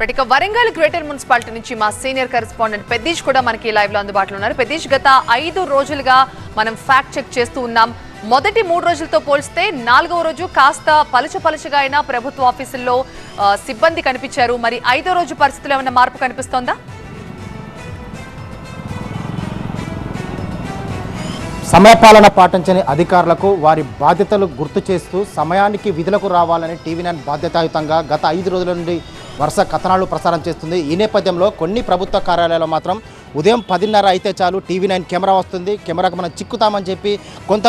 Right ఇక Warangal greater municipality నుంచి మా సీనియర్ కరెస్పాండెంట్ పెద్దీష్ కూడా మనకి లైవ్లో అందుబాటులో ఉన్నారు. పెద్దీష్ గత ఐదు రోజులుగా మనం ఫ్యాక్ట్ చెక్ చేస్తూ ఉన్నాం. మొదటి మూడు రోజులతో పోలిస్తే నాలుగవ రోజు కాస్త పలుచ పలుచగా అయినా ప్రభుత్వ ఆఫీసుల్లో సిబ్బంది కనిపించారు. మరి ఐదో రోజు పరిస్థితుల్లో ఏమైనా మార్పు కనిపిస్తోందా? సమయపాలన పాటించని అధికారులకు వారి బాధ్యతలు గుర్తు చేస్తూ సమయానికి విధులకు రావాలని టీవీ నైన్ బాధ్యతాయుతంగా గత ఐదు రోజుల నుండి వరుస కథనాలు ప్రసారం చేస్తుంది. ఈ నేపథ్యంలో కొన్ని ప్రభుత్వ కార్యాలయాల్లో మాత్రం ఉదయం పదిన్నర అయితే చాలు టీవీ నైన్ కెమెరా వస్తుంది. కెమెరాకు మనం చిక్కుతామని చెప్పి కొంత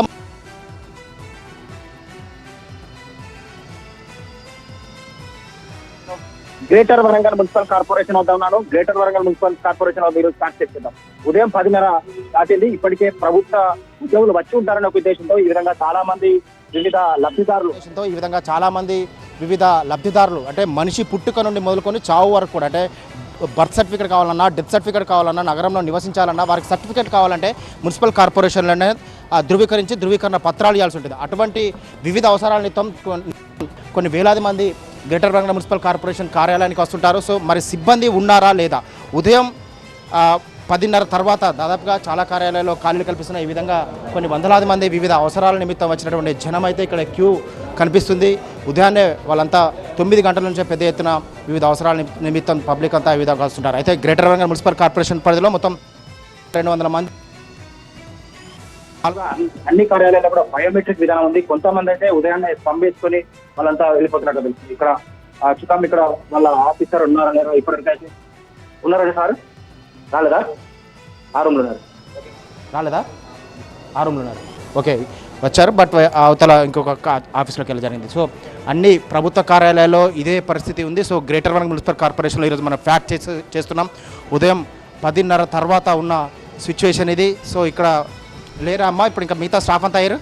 గ్రేటర్ వరంగల్ మున్సిపల్ కార్పొరేషన్ వద్ద ఉన్నాను. గ్రేటర్ వరంగల్ మున్సిపల్ కార్పొరేషన్ వద్ద ఈరోజు స్టార్ట్ చేద్దాం. ఉదయం పదిన్నర దాటింది. ఇప్పటికే ప్రభుత్వ ఉద్యోగులు వచ్చి ఉంటారనే ఒక ఉద్దేశంతో ఈ విధంగా చాలా మంది వివిధ లబ్ధిదారులు ఈ విధంగా చాలామంది వివిధ లబ్ధిదారులు అంటే మనిషి పుట్టుక నుండి మొదలుకొని చావు వరకు కూడా అంటే బర్త్ సర్టిఫికేట్ కావాలన్నా డెత్ సర్టిఫికేట్ కావాలన్నా నగరంలో నివసించాలన్నా వారికి సర్టిఫికేట్ కావాలంటే మున్సిపల్ కార్పొరేషన్లోనే ధృవీకరించి ధృవీకరణ పత్రాలు ఇవ్వాల్సి ఉంటుంది. అటువంటి వివిధ అవసరాల నిమిత్తం కొన్ని వేలాది మంది గ్రేటర్ బంగ్లా మున్సిపల్ కార్పొరేషన్ కార్యాలయానికి వస్తుంటారు. సో మరి సిబ్బంది ఉన్నారా లేదా? ఉదయం పదిన్నర తర్వాత దాదాపుగా చాలా కార్యాలయాల్లో ఖాళీలు కల్పిస్తున్న ఈ విధంగా కొన్ని వందలాది మంది వివిధ అవసరాల నిమిత్తం వచ్చినటువంటి జనం అయితే ఇక్కడ క్యూ కనిపిస్తుంది. ఉదయాన్నే వాళ్ళంతా తొమ్మిది గంటల నుంచే పెద్ద ఎత్తున వివిధ అవసరాల నిమి- నిమిత్తం పబ్లిక్ అంతా ఈ విధంగా వస్తుంటారు అయితే గ్రేటర్ వరంగల్ మున్సిపల్ కార్పొరేషన్ పరిధిలో మొత్తం రెండు వందల మంది అన్ని కార్యాలయాల్లో కూడా బయోమెట్రిక్ విధానం ఉంది. కొంతమంది అయితే ఉదయాన్నే పంపేసుకొని వాళ్ళంతా వెళ్ళిపోతున్నట్టు తెలుస్తుంది ఇక్కడ చూద్దాం ఇక్కడ వాళ్ళ ఆఫీసర్ ఉన్నారా లేరా ఇప్పటికైతే ఉన్నారా సార్? రాలేదా? ఆ రూమ్లో ఉన్నారు. రాలేదా? ఆ రూమ్లో ఉన్నారు. ఓకే. వచ్చారు బట్ అవతల ఇంకొక ఆఫీస్లోకి వెళ్ళి జరిగింది. సో అన్ని ప్రభుత్వ కార్యాలయాల్లో ఇదే పరిస్థితి ఉంది. సో గ్రేటర్ వరంగల్ మున్సిపల్ కార్పొరేషన్లో ఈరోజు మనం ఫ్యాక్ట్ చేసి చేస్తున్నాం. ఉదయం పదిన్నర తర్వాత ఉన్న సిచ్యువేషన్ ఇది. సో ఇక్కడ లేరా అమ్మా? ఇప్పుడు ఇంకా మిగతా స్టాఫ్ అంతా అయ్యారు?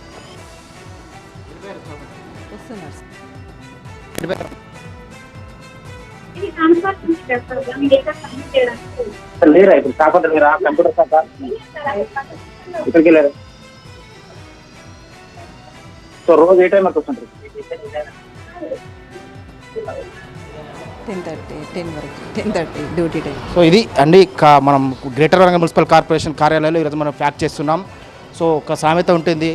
లేరా ఇప్పుడు? స్టాఫ్ అంతా లేరా? కంప్యూటర్ ఇక్కడికి వెళ్ళారు? సో రోజు ఏ టైం వరకు వస్తుంటారు? టెన్ థర్టీ టెన్ వరకు ten thirty duty time so ఇది అండి కా- మనం గ్రేటర్ వరంగల్ మున్సిపల్ కార్పొరేషన్ కార్యాలయంలో ఈరోజు మనం ఫ్యాక్ట్ చేస్తున్నాం. సో ఒక సామెత ఉంటుంది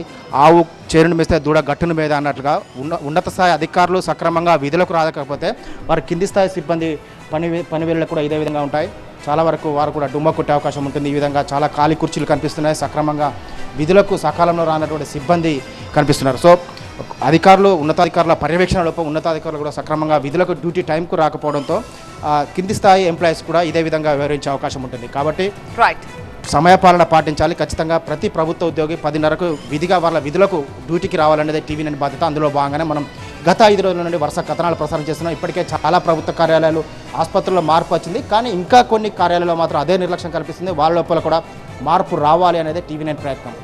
ఆవు చేరుని మేస్తే దూడ గట్టును మీద అన్నట్లుగా. ఉన్న ఉన్నత స్థాయి అధికారులు సక్రమంగా విధులకు రాకపోతే వారి కింది స్థాయి సిబ్బంది పని పని వేళలు కూడా ఇదే విధంగా ఉంటాయి. చాలా వరకు వారు కూడా డుమ్మ కొట్టే అవకాశం ఉంటుంది. ఈ విధంగా చాలా ఖాళీ కుర్చీలు కనిపిస్తున్నాయి. సక్రమంగా విధులకు సకాలంలో రానటువంటి సిబ్బంది కనిపిస్తున్నారు. సో అధికారులు ఉన్నతాధికారుల పర్యవేక్షణ లోపం ఉన్నతాధికారులు కూడా సక్రమంగా విధులకు డ్యూటీ టైంకు రాకపోవడంతో కింది స్థాయి ఎంప్లాయీస్ కూడా ఇదే విధంగా వ్యవహరించే అవకాశం ఉంటుంది. కాబట్టి రైట్ సమయపాలన పాటించాలి. ఖచ్చితంగా ప్రతి ప్రభుత్వ ఉద్యోగి పదిన్నరకు విధిగా వాళ్ళ విధులకు డ్యూటీకి రావాలనేది టీవీ నైన్ బాధ్యత. అందులో భాగంగానే మనం గత ఐదు రోజుల నుండి వరుస కథనాలు ప్రసారం చేస్తున్నాం. ఇప్పటికే చాలా ప్రభుత్వ కార్యాలయాలు ఆసుపత్రుల్లో మార్పు వచ్చింది. కానీ ఇంకా కొన్ని కార్యాలయాల్లో మాత్రం అదే నిర్లక్ష్యం కల్పిస్తుంది. వాళ్ళ లోపల కూడా మార్పు రావాలి అనేది టీవీ నైన్ ప్రయత్నం.